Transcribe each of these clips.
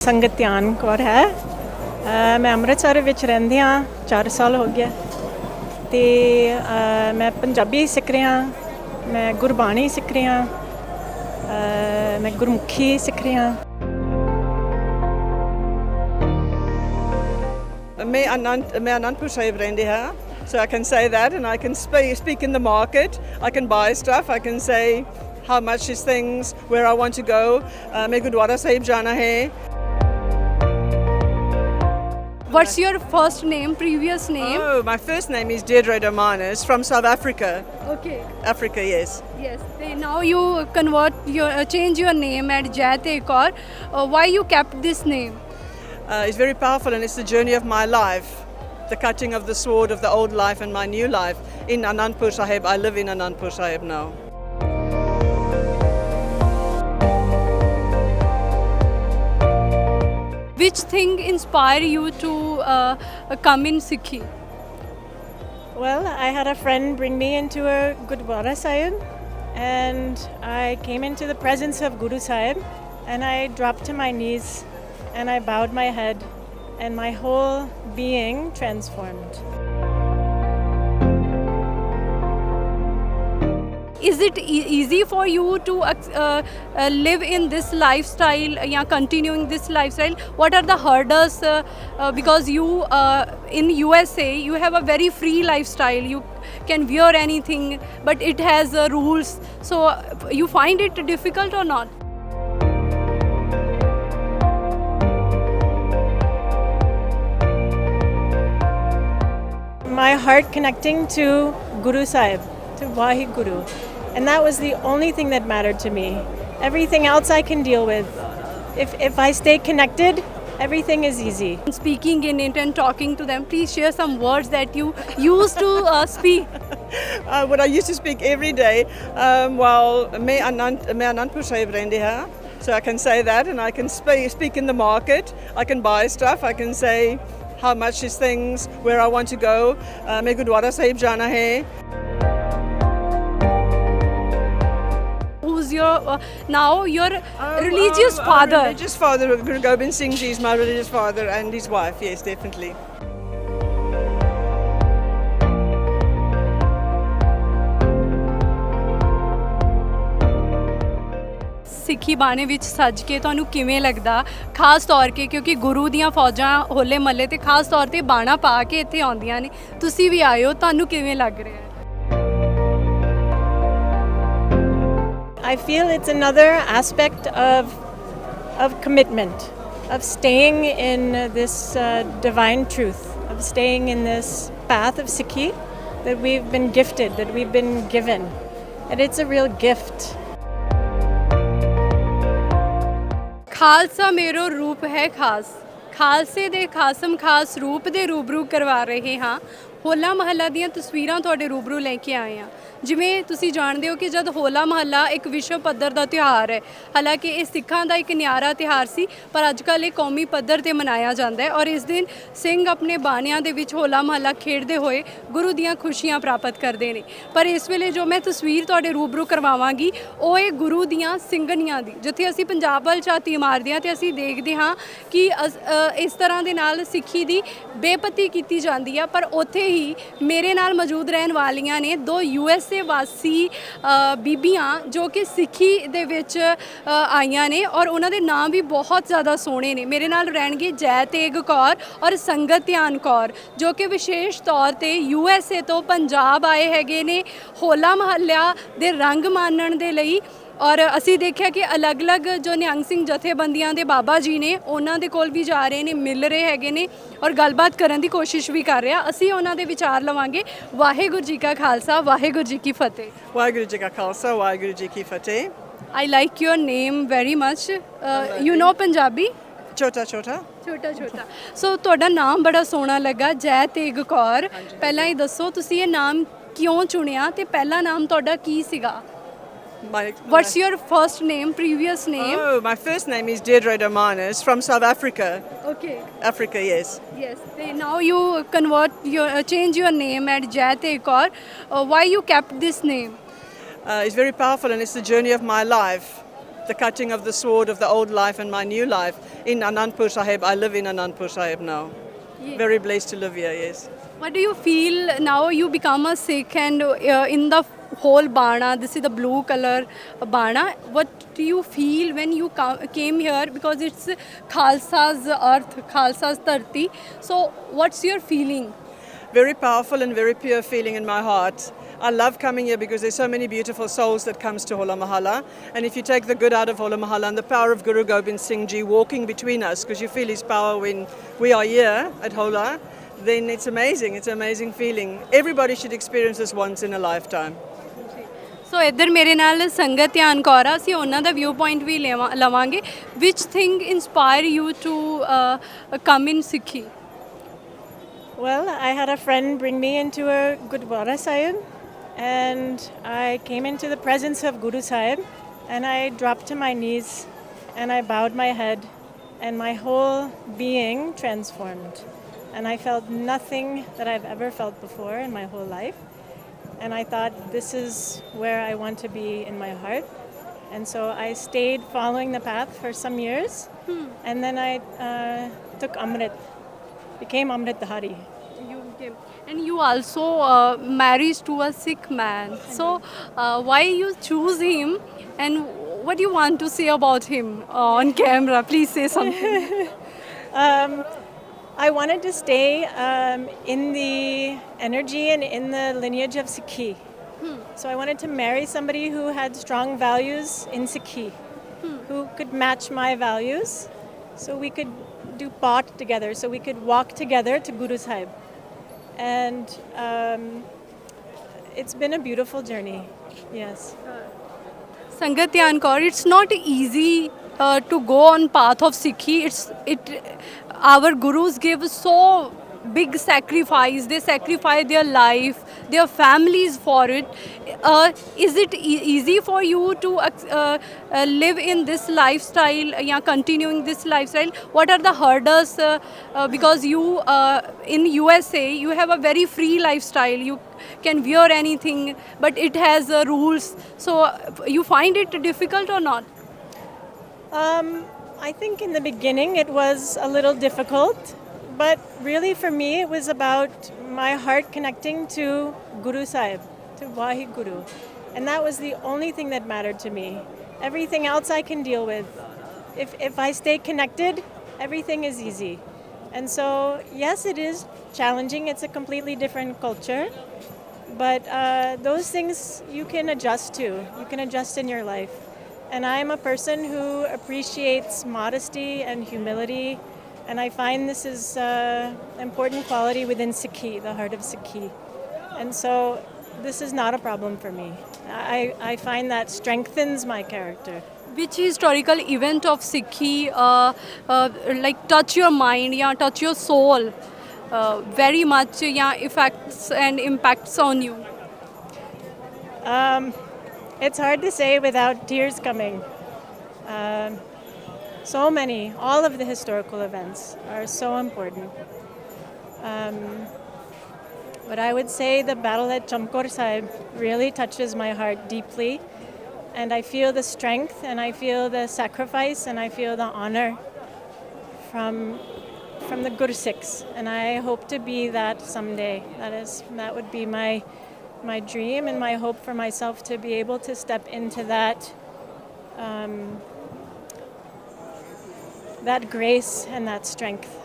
ਸੰਗਤ ਧਿਆਨ ਕੌਰ ਹੈ ਮੈਂ ਅੰਮ੍ਰਿਤਸਰ ਵਿੱਚ ਰਹਿੰਦੀ ਆ 4 ਸਾਲ ਹੋ ਗਿਆ ਤੇ ਮੈਂ ਪੰਜਾਬੀ ਸਿੱਖ ਰਿਹਾ ਮੈਂ ਗੁਰਬਾਣੀ ਸਿੱਖ ਰਿਹਾ ਮੈਂ ਗੁਰਮੁਖੀ ਸਿੱਖ ਰਿਹਾ ਮੈਂ ਅਨੰਤ ਮੈਂ ਅਨੰਦਪੁਰ ਸਾਹਿਬ ਰਹਿੰਦੀ ਹਾਂ so i can say that and i can speak in the market i can buy stuff i can say how much is things where i want to go uh, ਮੈਂ ਗੁਰਦੁਆਰਾ ਸਾਹਿਬ ਜਾਣਾ ਹੈ What's your first name, previous name? oh my first name is Deirdre Domanis from South Africa Okay. Africa yes Yes. They, now you convert your uh, change your name at Jayate Kaur. Uh, why you kept this name? uh, it's very powerful and it's the journey of my life the cutting of the sword of the old life and my new life in Anandpur Sahib I live in Anandpur Sahib now Which thing inspire you to uh, come in Sikhi? Well, I had a friend bring me into a Gurdwara Sahib and I came into the presence of Guru Sahib and I dropped to my knees and I bowed my head and my whole being transformed. Is it e- easy for you to uh, uh, live in this lifestyle, uh, yeah, continuing this lifestyle? What are the hurdles? Uh, uh, because you uh, in USA, you have a very free lifestyle. You can wear anything, but it has rules. So you find it difficult or not? my heart connecting to Guru Sahib, to Wahi Guru. And that was the only thing that mattered to me. Everything else I can deal with. If, if I stay connected, everything is easy. Speaking in it and talking to them, please share some words that you used to uh, speak. Uh, what I used to speak every day, um, well, me anant her. So I can say that and I can sp- speak in the market, I can buy stuff, I can say how much is things, where I want to go. Uh, is your uh, now your um, religious um, father. Religious father, Guru Gobind Singh Ji is my religious father and his wife. Yes, definitely. ਸਿੱਖੀ ਬਾਣੇ ਵਿੱਚ ਸੱਜ ਕੇ ਤੁਹਾਨੂੰ ਕਿਵੇਂ ਲੱਗਦਾ ਖਾਸ ਤੌਰ ਤੇ ਕਿਉਂਕਿ ਗੁਰੂ ਦੀਆਂ ਫੌਜਾਂ ਹੋਲੇ ਮੱਲੇ ਤੇ ਖਾਸ ਤੌਰ ਤੇ ਬਾਣਾ ਪਾ ਕੇ ਇੱਥੇ ਆਉਂਦੀਆਂ ਨੇ ਤੁਸੀਂ ਵੀ ਆਇਓ ਤੁਹਾਨੂੰ ਕਿਵੇਂ ਲੱਗ ਰਿਹਾ I feel it's another aspect of, of commitment, of staying in this uh, divine truth, of staying in this path of Sikhi that we've been gifted, that we've been given. And it's a real gift. Khalsa ਮੇਰੋ ਰੂਪ ਹੈ ਖਾਸ ਖਾਲਸੇ ਦੇ ਖਾਸਮ ਖਾਸ ਰੂਪ ਦੇ ਰੂਬਰੂ ਕਰਵਾ ਰਹੇ ਹਾਂ ਹੋਲਾ ਮਹੱਲਾ ਦੀਆਂ ਤਸਵੀਰਾਂ ਤੁਹਾਡੇ ਰੂਬਰੂ ਲੈ ਕੇ ਆਏ ਹਾਂ ਜਿਵੇਂ ਤੁਸੀਂ ਜਾਣਦੇ ਹੋ ਕਿ ਜਦ ਹੋਲਾ ਮਹੱਲਾ ਇੱਕ ਵਿਸ਼ਵ ਪੱਧਰ ਦਾ ਤਿਉਹਾਰ ਹੈ, ਹਾਲਾਂਕਿ ਇਹ ਸਿੱਖਾਂ ਦਾ ਇੱਕ ਨਿਆਰਾ ਤਿਉਹਾਰ ਸੀ, ਪਰ ਅੱਜ ਕੱਲ੍ਹ ਇਹ ਕੌਮੀ ਪੱਧਰ ਤੇ ਮਨਾਇਆ ਜਾਂਦਾ ਹੈ ਔਰ ਇਸ ਦਿਨ ਸਿੰਘ ਆਪਣੇ ਬਾਣਿਆਂ ਦੇ ਵਿੱਚ ਹੋਲਾ ਮਹੱਲਾ ਖੇਡਦੇ ਹੋਏ ਗੁਰੂ ਦੀਆਂ ਖੁਸ਼ੀਆਂ ਪ੍ਰਾਪਤ ਕਰਦੇ ਨੇ। ਪਰ ਇਸ ਵੇਲੇ ਜੋ ਮੈਂ ਤਸਵੀਰ ਤੁਹਾਡੇ ਰੂਬਰੂ ਕਰਵਾਵਾਂਗੀ, ਉਹ ਇਹ ਗੁਰੂ ਦੀਆਂ ਸਿੰਘਣੀਆਂ ਦੀ, ਜਿੱਥੇ ਅਸੀਂ ਪੰਜਾਬ ਵੱਲ ਝਾਤੀ ਮਾਰਦੇ ਹਾਂ ਤੇ ਅਸੀਂ ਦੇਖਦੇ ਹਾਂ ਕਿ ਅਸ- ਇਸ ਤਰ੍ਹਾਂ ਦੇ ਨਾਲ ਸਿੱਖੀ ਦੀ ਬੇਪਤੀ ਕੀਤੀ ਜਾਂਦੀ ਆ, ਪਰ ਉੱਥੇ ਹੀ ਮੇਰੇ ਨਾਲ ਮੌਜੂਦ ਰਹਿਣ ਵਾਲੀਆਂ ਨੇ ਦੋ ਯੂ ਐਸ ਵਾਸੀ ਬੀਬੀਆਂ ਜੋ ਕਿ ਸਿੱਖੀ ਦੇ ਵਿੱਚ ਆਈਆਂ ਨੇ ਔਰ ਉਹਨਾਂ ਦੇ ਨਾਮ ਵੀ ਬਹੁਤ ਜ਼ਿਆਦਾ ਸੋਹਣੇ ਨੇ। ਮੇਰੇ ਨਾਲ ਰਹਿਣਗੇ ਜੈ ਤੇਗ ਕੌਰ ਔਰ ਸੰਗਤ ਧਿਆਨ ਕੌਰ, ਜੋ ਕਿ ਵਿਸ਼ੇਸ਼ ਤੌਰ ਤੇ ਯੂ ਐਸ ਏ ਤੋਂ ਪੰਜਾਬ ਆਏ ਹੈਗੇ ਨੇ। ਹੋਲਾ ਮਹੱਲਾ ਦੇ ਰੰਗ ਮਾਨਣ ਦੇ ਲਈ ਔਰ ਅਸੀਂ ਦੇਖਿਆ ਕਿ ਅਲੱਗ-ਅਲੱਗ ਜੋ ਨਿਹੰਗ ਸਿੰਘ ਜਥੇਬੰਦੀਆਂ ਦੇ ਬਾਬਾ ਜੀ ਨੇ ਉਹਨਾਂ ਦੇ ਕੋਲ ਵੀ ਜਾ ਰਹੇ ਨੇ ਮਿਲ ਰਹੇ ਹੈਗੇ ਨੇ ਔਰ ਗੱਲਬਾਤ ਕਰਨ ਦੀ ਕੋਸ਼ਿਸ਼ ਵੀ ਕਰ ਰਿਹਾ। ਅਸੀਂ ਉਹਨਾਂ ਦੇ ਵਿਚਾਰ ਲਵਾਂਗੇ। ਵਾਹਿਗੁਰੂ ਜੀ ਕਾ ਖਾਲਸਾ ਵਾਹਿਗੁਰੂ ਜੀ ਕੀ ਫਤਿਹ। ਵਾਹਿਗੁਰੂ ਜੀ ਕਾ ਖਾਲਸਾ ਵਾਹਿਗੁਰੂ ਜੀ ਕੀ ਫਤਿਹ. I like your name very much you know Punjabi? ਛੋਟਾ ਛੋਟਾ। ਛੋਟਾ ਛੋਟਾ। ਸੋ ਤੁਹਾਡਾ ਨਾਮ ਬੜਾ ਸੋਹਣਾ ਲੱਗਾ ਜੈ ਤੇਗ ਕੌਰ। ਪਹਿਲਾਂ ਇਹ ਦੱਸੋ ਤੁਸੀਂ ਇਹ ਨਾਮ ਕਿਉਂ ਚੁਣਿਆ ਤੇ ਪਹਿਲਾ ਨਾਮ ਤੁਹਾਡਾ ਕੀ ਸੀਗਾ? My, What's my, your first name, previous name? Oh, my first name is Deirdre Domanis from South Africa. Okay. Africa, yes. Yes. Now you convert your uh, change your name at Jayatekar. Uh, why you kept this name? Uh, it's very powerful and it's the journey of my life. The cutting of the sword of the old life and my new life in Anandpur Sahib. I live in Anandpur Sahib now. Yes. Very blessed to live here, yes. What do you feel now you become a Sikh and uh, in the whole Bana, this is the blue color Bana. What do you feel when you came here because it's Khalsa's earth, Khalsa's Dharti. So what's your feeling? Very powerful and very pure feeling in my heart. I love coming here because there's so many beautiful souls that comes to Hola Mahala. And if you take the good out of Hola Mahala and the power of Guru Gobind Singh Ji walking between us, because you feel his power when we are here at Hola, then it's amazing. It's an amazing feeling. Everybody should experience this once in a lifetime. ਸੋ ਇੱਧਰ ਮੇਰੇ ਨਾਲ ਸੰਗਤ ਧਿਆਨ ਕੌਰ ਆ ਅਸੀਂ ਉਹਨਾਂ ਦਾ view point ਵੀ ਲਵਾਂ- ਲਵਾਂਗੇ ਵਿਚ ਥਿੰਗ ਇਨਸਪਾਇਰ ਯੂ ਟੂ ਕਮ ਇਨ ਸਿੱਖੀ Well, I had a friend bring me into a Gurdwara Sahib, and I came into the presence of Guru Sahib, and I dropped to my knees, and I bowed my head, and my whole being transformed. And I felt nothing that I've ever felt before in my whole life. And I thought, this is where I want to be in my heart. And so I stayed following the path for some years, and then I uh, took Amrit, became Amrit Dhari. You came. And you also uh, married to a Sikh man. So uh, why you choose him and what do you want to say about him uh, on camera? Please say something. Um, I wanted to stay um, in the energy and in the lineage of Sikhi. So I wanted to marry somebody who had strong values in Sikhi, who could match my values, so we could do pot together, so we could walk together to Guru Sahib. And um, it's been a beautiful journey, yes. Sangat Dhyan Kaur, it's not easy uh, to go on path of Sikhi. It's it. Our gurus give so big sacrifice. They sacrifice their life, their families for it. Uh, is it e- easy for you to uh, uh, live in this lifestyle? Yeah, continuing this lifestyle. What are the hurdles? Uh, uh, because you uh, in USA you have a very free lifestyle. You can wear anything, but it has uh, rules. So uh, you find it difficult or not? Um, I think in the beginning it was a little difficult, but really for me it was about my heart connecting to Guru Sahib, to Wahi Guru. And that was the only thing that mattered to me. Everything else I can deal with. If, if I stay connected, everything is easy. And so, yes, it is challenging. It's a completely different culture. But uh, those things you can adjust to. You can adjust in your life. And I'm a person who appreciates modesty and humility. And I find this is an important quality within Sikhi, the heart of Sikhi. And so this is not a problem for me. I, I find that strengthens my character. Which historical event of Sikhi uh, uh, like touch your mind, yeah, touch your soul uh, very much, yeah, effects and impacts on you? Um, it's hard to say without tears coming. Um, so many, all of the historical events are so important. Um, but I would say the battle at Chamkor Sahib really touches my heart deeply. And I feel the strength and I feel the sacrifice and I feel the honor from from the Gursikhs. And I hope to be that someday. That is that would be my my dream and my hope for myself to be able to step into that um, that grace and that strength.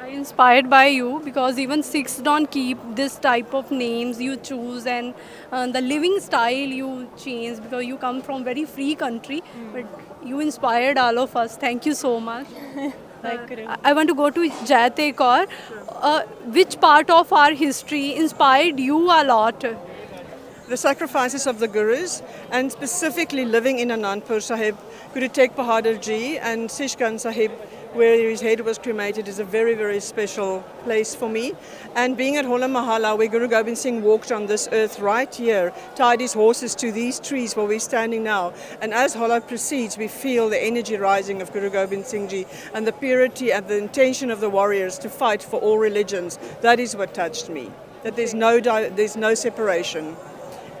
I inspired by you because even Sikhs don't keep this type of names you choose and uh, the living style you change because you come from very free country but you inspired all of us thank you so much Guru. I- want to go to Jayate Kaur. Uh, which part of our history inspired you a lot? the sacrifices of the gurus, and specifically living in Anandpur Sahib, Guru Tegh Bahadur Ji and Sishkan Sahib, where his head was cremated, is a very, very special place for me. And being at Hola Mahalla, where Guru Gobind Singh walked on this earth right here, tied his horses to these trees where we're standing now. And as Hola proceeds, we feel the energy rising of Guru Gobind Singh Ji and the purity and the intention of the warriors to fight for all religions. That is what touched me. That there's no, there's no separation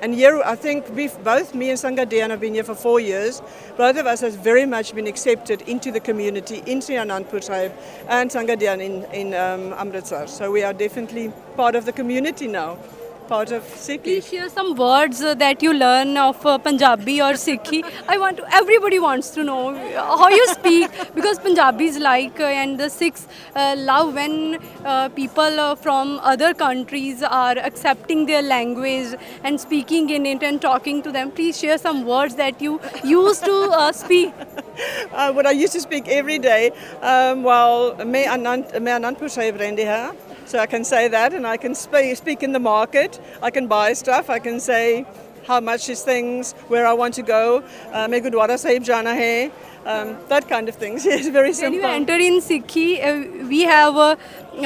And here, I think both me and Sangha Dian have been here for four years. Both of us has very much been accepted into the community, into Anandpur Sahib and Sangha Dian in, in um, Amritsar. So we are definitely part of the community now, part of Sikhi. Please share some words uh, that you learn of uh, Punjabi or Sikhi. I want to, everybody wants to know uh, how you speak because Punjabis like uh, and the Sikhs uh, love when uh, people uh, from other countries are accepting their language and speaking in it and talking to them. Please share some words that you used to uh, speak. uh, what I used to speak every day um, while me Anand, me Anandpur Sahib ਰਹਿੰਦੇ ਹਾਂ so I can say that and I can sp- speak in the market I can buy stuff I can say how much is things where I want to go uh, मैं गुरुद्वारा साहिब जाना है um, that kind of things yes very When you simple enter in Sikhi, uh, we have uh,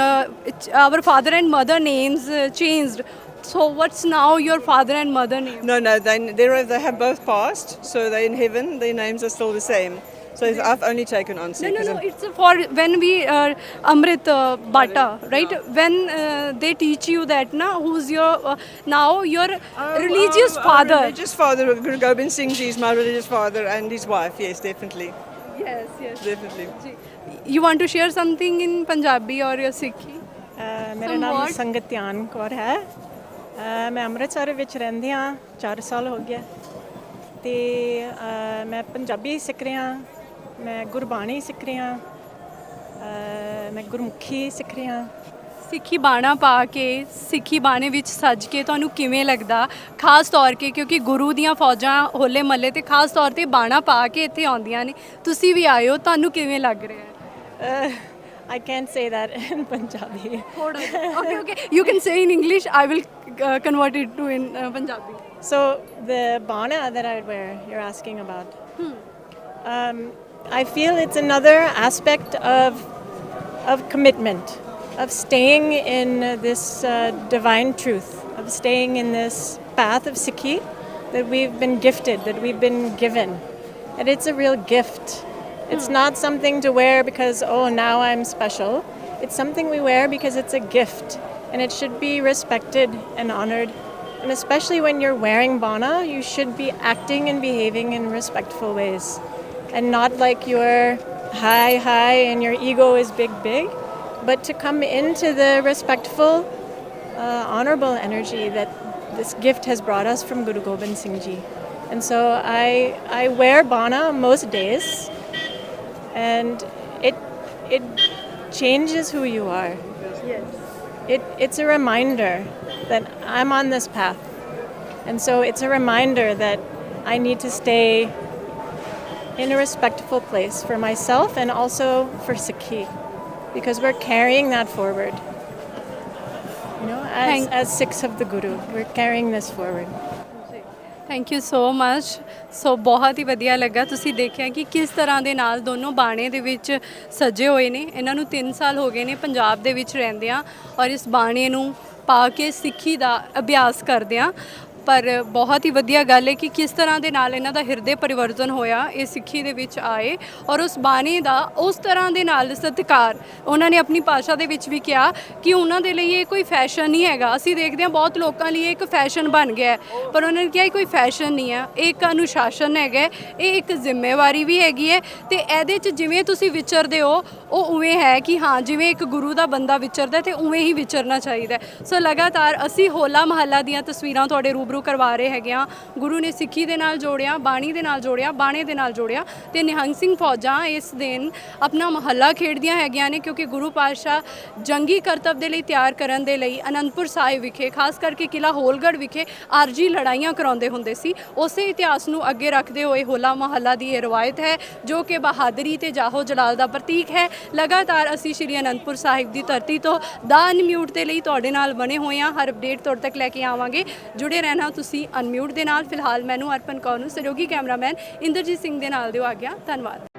uh, it's- our father and mother names uh, changed. So what's now your father and mother name? no no they, they're, they have both passed so they're in heaven their names are still the same So I've only taken on No, no, no. It's for when we uh, Amrit uh, Bata, right? When uh, they teach you that, na, who's your uh, now your religious Oh, oh, father. religious father Guru Gobind Singh Ji is my religious father and his wife yes definitely Yes, yes. definitely You want to share something in Punjabi or your Sikhi? Uh, ਮੇਰਾ ਨਾਮ words? ਸੰਗਤਿਆਨ Kaur ਹੈ ਅ, ਮੈਂ ਅੰਮ੍ਰਿਤਸਰ ਵਿੱਚ ਰਹਿੰਦੀ ਹਾਂ 4 ਸਾਲ ਹੋ ਗਿਆ ਤੇ ਅ, ਮੈਂ ਪੰਜਾਬੀ ਸਿੱਖ ਰਿਹਾ ਮੈਂ ਗੁਰਬਾਣੀ ਸਿੱਖ ਰਿਹਾ ਅ, ਮੈਂ ਗੁਰਮੁਖੀ ਸਿੱਖ ਰਿਹਾ ਸਿੱਖੀ ਬਾਣਾ ਪਾ ਕੇ ਸਿੱਖੀ ਬਾਣੇ ਵਿੱਚ ਸੱਜ ਕੇ ਤੁਹਾਨੂੰ ਕਿਵੇਂ ਲੱਗਦਾ? ਖਾਸ ਤੌਰ ਕੇ ਕਿਉਂਕਿ ਗੁਰੂ ਦੀਆਂ ਫੌਜਾਂ ਹੋਲੇ ਮੱਲੇ ਤੇ ਖਾਸ ਤੌਰ ਤੇ ਬਾਣਾ ਪਾ ਕੇ ਇੱਥੇ ਆਉਂਦੀਆਂ ਨੇ। ਤੁਸੀਂ ਵੀ ਹੋ ਤੁਹਾਨੂੰ ਕਿਵੇਂ ਲੱਗ ਰਿਹਾ ਹੈ? I can't say that in Punjabi. ਥੋੜਾ okay okay you can say in English I will convert it to in Punjabi So the bana that I wear, you're asking about. Um, I feel it's another aspect of of commitment, of staying in this uh, divine truth, of staying in this path of Sikhi that we've been gifted, that we've been given, and it's a real gift. It's not something to wear because oh now I'm special. It's something we wear because it's a gift, and it should be respected and honored. And especially when you're wearing bana, you should be acting and behaving in respectful ways. And not like you're high, high and your ego is big, big. But to come into the respectful, uh, honorable energy that this gift has brought us from Guru Gobind Singh Ji. And so I, I wear bana most days. And it, it changes who you are. yes It, it's a reminder that I'm on this path. And so it's a reminder that I need to stay in a respectful place for myself and also for Sikhi because we're carrying that forward. You know, as, Thank- as Sikhs of the Guru, we're carrying this forward. Thank you so much so ਬਹੁਤ ਹੀ ਵਧੀਆ ਲੱਗਾ ਤੁਸੀਂ ਦੇਖਿਆ ਕਿ ਕਿਸ ਤਰ੍ਹਾਂ ਦੇ ਨਾਲ ਦੋਨੋਂ ਬਾਣੇ ਦੇ ਵਿੱਚ ਸਜੇ ਹੋਏ ਨੇ ਇਹਨਾਂ ਨੂੰ 3 ਸਾਲ ਹੋ ਗਏ ਨੇ ਪੰਜਾਬ ਦੇ ਵਿੱਚ ਰਹਿੰਦਿਆਂ ਔਰ ਇਸ ਬਾਣੇ ਨੂੰ ਪਾ ਕੇ ਸਿੱਖੀ ਦਾ ਅਭਿਆਸ ਕਰਦਿਆਂ ਪਰ ਬਹੁਤ ਹੀ ਵਧੀਆ ਗੱਲ ਹੈ ਕਿ ਕਿਸ ਤਰ੍ਹਾਂ ਦੇ ਨਾਲ ਇਹਨਾਂ ਦਾ ਹਿਰਦੇ ਪਰਿਵਰਤਨ ਹੋਇਆ ਇਹ ਸਿੱਖੀ ਦੇ ਵਿੱਚ ਆਏ ਔਰ ਉਸ ਬਾਣੀ ਦਾ ਉਸ ਤਰ੍ਹਾਂ ਦੇ ਨਾਲ ਸਤਿਕਾਰ ਉਹਨਾਂ ਨੇ ਆਪਣੀ ਭਾਸ਼ਾ ਦੇ ਵਿੱਚ ਵੀ ਕਿਹਾ ਕਿ ਉਹਨਾਂ ਦੇ ਲਈ ਇਹ ਕੋਈ ਫੈਸ਼ਨ ਨਹੀਂ ਹੈਗਾ ਅਸੀਂ ਦੇਖਦੇ ਹਾਂ ਬਹੁਤ ਲੋਕਾਂ ਲਈ ਇਹ ਇੱਕ ਫੈਸ਼ਨ ਬਣ ਗਿਆ ਹੈ ਪਰ ਉਹਨਾਂ ਨੇ ਕਿਹਾ ਇਹ ਕੋਈ ਫੈਸ਼ਨ ਨਹੀਂ ਹੈ ਇਹ ਇੱਕ ਅਨੁਸ਼ਾਸਨ ਹੈਗਾ ਹੈ, ਇਹ ਇੱਕ ਜ਼ਿੰਮੇਵਾਰੀ ਵੀ ਹੈਗੀ ਹੈ ਤੇ ਇਹਦੇ 'ਚ ਜਿਵੇਂ ਤੁਸੀਂ ਵਿਚਰਦੇ ਹੋ ਉਹ ਉਵੇਂ ਹੈ ਕਿ ਹਾਂ ਜਿਵੇਂ ਇੱਕ ਗੁਰੂ ਦਾ ਬੰਦਾ ਵਿਚਰਦਾ ਤੇ ਉਵੇਂ ਹੀ ਵਿਚਰਨਾ ਚਾਹੀਦਾ ਹੈ। ਸੋ ਲਗਾਤਾਰ ਅਸੀਂ ਹੋਲਾ ਮਹੱਲਾ ਦੀਆਂ ਤਸਵੀਰਾਂ ਤੁਹਾਡੇ ਰੂਬਰੂ ਗੁਰੂ ਕਰਵਾ ਰਹੇ ਹੈਗੇ ਹਾਂ ਗੁਰੂ ਨੇ ਸਿੱਖੀ ਦੇ ਨਾਲ ਜੋੜਿਆ, ਬਾਣੀ ਦੇ ਨਾਲ ਜੋੜਿਆ, ਬਾਣੇ ਦੇ ਨਾਲ ਜੋੜਿਆ ਤੇ ਨਿਹੰਗ ਸਿੰਘ ਫੌਜਾਂ ਇਸ ਦਿਨ ਆਪਣਾ ਮਹੱਲਾ ਖੇਡਦੀਆਂ ਹੈਗੀਆਂ ਨੇ ਕਿਉਂਕਿ ਗੁਰੂ ਪਾਤਸ਼ਾਹ ਜੰਗੀ ਕਰਤੱਵ ਦੇ ਲਈ ਤਿਆਰ ਕਰਨ ਦੇ ਲਈ ਅਨੰਦਪੁਰ ਸਾਹਿਬ ਵਿਖੇ, ਖਾਸ ਕਰਕੇ ਕਿਲਾ ਹੋਲਗੜ੍ਹ ਵਿਖੇ ਆਰਜੀ ਲੜਾਈਆਂ ਕਰਾਉਂਦੇ ਹੁੰਦੇ ਸੀ। ਉਸੇ ਇਤਿਹਾਸ ਨੂੰ ਅੱਗੇ ਰੱਖਦੇ ਹੋਏ ਹੋਲਾ ਮਹੱਲਾ ਦੀ ਇਹ ਰਵਾਇਤ ਹੈ, ਜੋ ਕਿ ਬਹਾਦਰੀ ਤੇ ਜਾਹੋ ਜਲਾਲ ਦਾ ਪ੍ਰਤੀਕ ਹੈ। ਲਗਾਤਾਰ ਅਸੀਂ ਸ਼੍ਰੀ ਅਨੰਦਪੁਰ ਸਾਹਿਬ ਦੀ ਧਰਤੀ ਤੋਂ ਦਾ ਅਨਮਿਊਟ ਦੇ ਲਈ ਤੁਹਾਡੇ ਨਾਲ ਬਣੇ ਹੋਏ ਹਾਂ। ਹਰ ਅਪਡੇਟ ਤੁਹਾਡੇ ਤੱਕ ਲੈ ਕੇ ਆਵਾਂਗੇ। ਜੁੜੇ ਰਹਿਣਾ ਤੁਸੀਂ ਅਨਮਿਊਟ ਦੇ ਨਾਲ ਫਿਲਹਾਲ ਮੈਨੂੰ ਅਰਪਨ ਕੌਰ ਨੂੰ ਸਹਿਯੋਗੀ ਕੈਮਰਾਮੈਨ ਇੰਦਰਜੀਤ ਸਿੰਘ ਦੇ ਨਾਲ ਦਿਓ ਆ ਗਿਆ ਧੰਨਵਾਦ।